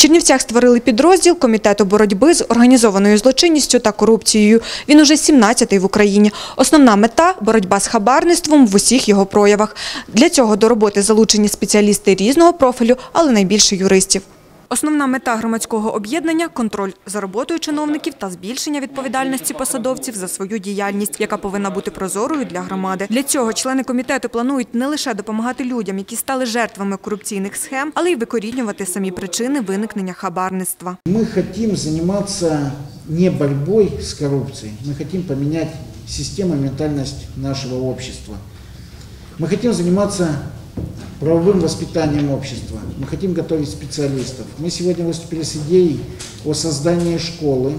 Чернівцях створили підрозділ комітету боротьби з організованою злочинністю та корупцією. Він уже 17-й в Україні. Основна мета боротьба з хабарництвом в усіх його проявах. Для цього до роботи залучені спеціалісти різного профілю, але найбільше юристів. Основна мета громадського об'єднання контроль за роботою чиновників та збільшення відповідальності посадовців за свою діяльність, яка повинна бути прозорою для громади. Для цього члени комітету планують не лише допомагати людям, які стали жертвами корупційних схем, але й викорінювати самі причини виникнення хабарництва. Мы хотим заниматься не борьбой с коррупцией, мы хотим поменять систему и ментальность нашего общества. Мы хотим заниматься правовым воспитанием общества, мы хотим готовить специалистов. Мы сегодня выступили с идеей о создании школы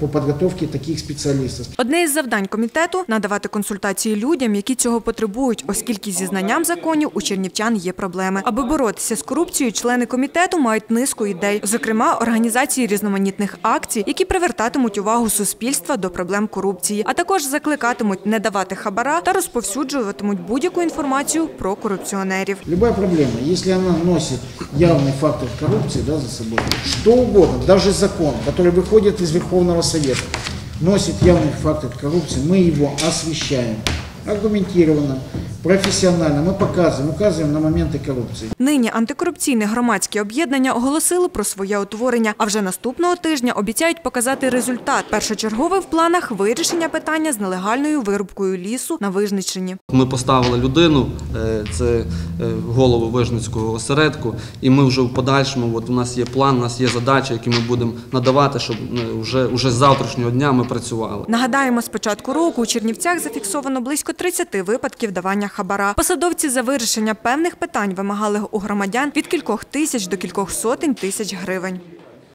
по подготовке таких специалистов. Одне із завдань комітету надавати консультації людям, які цього потребують, оскільки зі знанням законів у чернівчан є проблеми. Аби боротися з корупцією, члени комітету мають низку ідей, зокрема організації різноманітних акцій, які привертатимуть увагу суспільства до проблем корупції, а також закликатимуть не давати хабара та розповсюджуватимуть будь-яку інформацію про корупціонерів. Любая проблема, если она носит явный фактор коррупции да, за собой, что угодно, даже закон, который выходит из Верховного Совета, носит явные факты коррупции, мы его освещаем аргументированно, профессионально, мы показываем, указываем на моменты коррупции. Нині антикорупційне громадське об'єднання оголосили про своє утворення, а вже наступного тижня обіцяють показати результат. Першочергове в планах вирішення питання з нелегальною вирубкою лісу на Вижниччині. Ми поставили людину, е, це е, голову Вижницького осередку, і ми вже в подальшому, от у нас є план, у нас є задачі, які ми будемо надавати, щоб е, вже, вже з завтрашнього дня ми працювали. Нагадаємо, з початку року у Чернівцях зафіксовано близько 30 випадків давання хабара. Посадовці за вирішення певних питань вимагали у громадян від кількох тисяч до кількох сотень тисяч гривень.